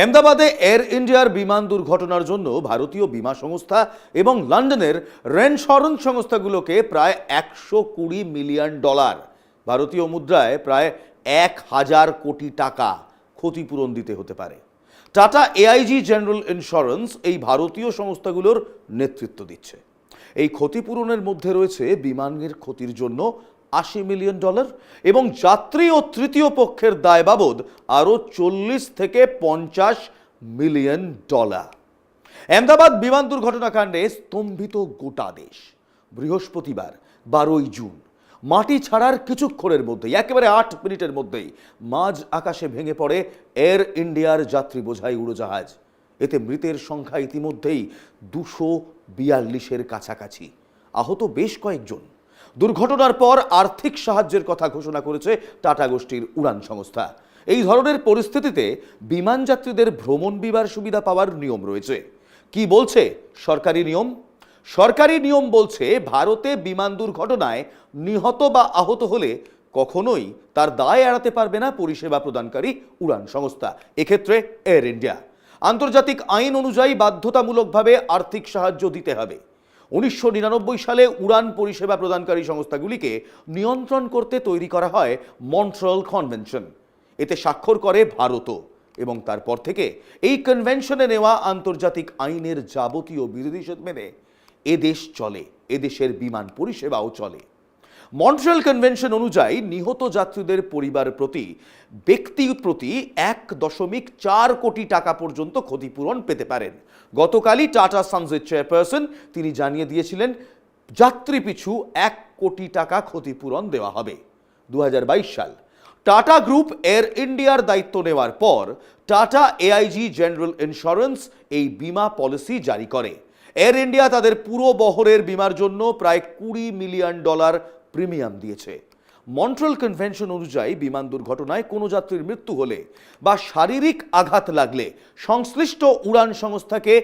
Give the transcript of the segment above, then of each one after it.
আহমেদাবাদে air ইন্ডিয়ার বিমান দুর্ঘটনার জন্য ভারতীয় বিমা সংস্থা এবং লন্ডনের রেনশরন্স সংস্থাগুলোকে প্রায় একশো কুড়ি মিলিয়ন ডলার, ভারতীয় মুদ্রায় প্রায় এক হাজার কোটি টাকা ক্ষতিপূরণ দিতে হতে পারে। টাটা এআইজি জেনারেল ইন্স্যুরেন্স এই ভারতীয় সংস্থাগুলোর নেতৃত্ব দিচ্ছে। এই ক্ষতিপূরণের মধ্যে রয়েছে বিমানের ক্ষতির জন্য আশি মিলিয়ন ডলার এবং যাত্রী ও তৃতীয় পক্ষের দায় বাবদ আরও চল্লিশ থেকে পঞ্চাশ মিলিয়ন ডলার। আহমেদাবাদ বিমান দুর্ঘটনা কাণ্ডে স্তম্ভিত গোটা দেশ। বৃহস্পতিবার, বারোই জুন, মাটি ছাড়ার কিছুক্ষণের মধ্যেই, একেবারে আট মিনিটের মধ্যেই মাঝ আকাশে ভেঙে পড়ে এয়ার ইন্ডিয়ার যাত্রী বোঝাই উড়োজাহাজ। এতে মৃতের সংখ্যা ইতিমধ্যেই দুশো বিয়াল্লিশের কাছাকাছি। আহত বেশ কয়েকজন। দুর্ঘটনার পর আর্থিক সাহায্যের কথা ঘোষণা করেছে টাটা গোষ্ঠীর উড়ান সংস্থা। এই ধরনের পরিস্থিতিতে বিমান যাত্রীদের ভ্রমণ বিমার সুবিধা পাওয়ার নিয়ম রয়েছে। কি বলছে সরকারি নিয়ম? সরকারি নিয়ম বলছে ভারতে বিমান দুর্ঘটনায় নিহত বা আহত হলে কখনোই তার দায় এড়াতে পারবে না পরিষেবা প্রদানকারী উড়ান সংস্থা। এক্ষেত্রে এয়ার ইন্ডিয়া। আন্তর্জাতিক আইন অনুযায়ী বাধ্যতামূলকভাবে আর্থিক সাহায্য দিতে হবে। উনিশশো নিরানব্বই সালে উড়ান পরিষেবা প্রদানকারী সংস্থাগুলিকে নিয়ন্ত্রণ করতে তৈরি করা হয় মন্ট্রল কনভেনশন। এতে স্বাক্ষর করে ভারতও এবং তারপর থেকে এই কনভেনশনে নেওয়া আন্তর্জাতিক আইনের যাবতীয় বিধিনিষেধ মেনে এদেশ চলে এদেশের বিমান পরিষেবাও চলে। মন্ট্রিয়াল কনভেনশন অনুযায়ী নিহত যাত্রীদের পরিবার প্রতি, ব্যক্তি প্রতি এক দশমিক চার কোটি টাকা পর্যন্ত ক্ষতিপূরণ পেতে পারেন। গতকালই টাটা সানসের চেয়ারপারসন তিনি জানিয়ে দিয়েছিলেন, যাত্রী পিছু এক কোটি টাকা ক্ষতিপূরণ দেওয়া হবে। দু সাল। টাটা গ্রুপ এয়ার ইন্ডিয়ার দায়িত্ব নেওয়ার পর টাটা এআইজি জেনারেল ইন্স্যুরেন্স এই বিমা পলিসি জারি করে। এয়ার ইন্ডিয়া তাদের পুরো বহরের বিমার জন্য প্রায় কুড়ি মিলিয়ন ডলার প্রিমিয়াম দিয়েছে। মন্ট্রাল কনভেনশন অনুযায়ী বিমান দুর্ঘটনায় কোনো যাত্রীর মৃত্যু হলে বা শারীরিক আঘাত লাগলে সংশ্লিষ্ট উড়ান সংস্থাকে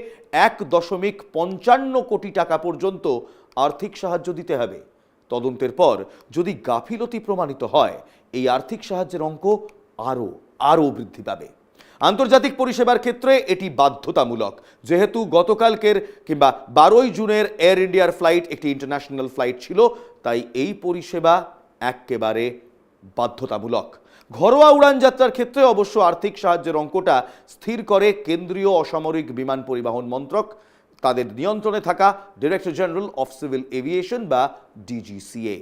এক দশমিক পঞ্চান্ন কোটি টাকা পর্যন্ত আর্থিক সাহায্য দিতে হবে। তদন্তের পর যদি গাফিলতি প্রমাণিত হয়, এই আর্থিক সাহায্যের অঙ্ক আরও আরও বৃদ্ধি পাবে। আন্তর্জাতিক পরিষেবার ক্ষেত্রে এটি বাধ্যতামূলক। যেহেতু গতকালকের কিংবা বারোই জুনের এয়ার ইন্ডিয়ার ফ্লাইট একটি ইন্টারন্যাশনাল ফ্লাইট ছিল, তাই এই পরিষেবা একেবারে বাধ্যতামূলক। ঘরোয়া উড়ান যাত্রার ক্ষেত্রে অবশ্য আর্থিক সাহায্যের অঙ্কটা স্থির করে কেন্দ্রীয় অসামরিক বিমান পরিবহন মন্ত্রক, তাদের নিয়ন্ত্রণে থাকা director general of civil aviation বা ডিজিসিএ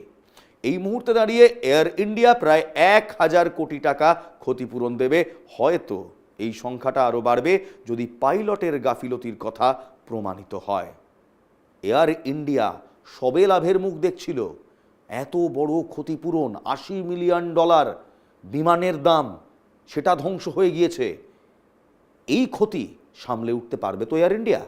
এই মুহূর্তে দাঁড়িয়ে এয়ার ইন্ডিয়া প্রায় এক হাজার কোটি টাকা ক্ষতিপূরণ দেবে। হয়তো এই সংখ্যাটা আরও বাড়বে যদি পাইলটের গাফিলতির কথা প্রমাণিত হয়। এয়ার ইন্ডিয়া সবে লাভের মুখ দেখছিল। এত বড় ক্ষতিপূরণ, আশি মিলিয়ন ডলার বিমানের দাম, সেটা ধ্বংস হয়ে গিয়েছে। এই ক্ষতি সামলে উঠতে পারবে তো এয়ার ইন্ডিয়া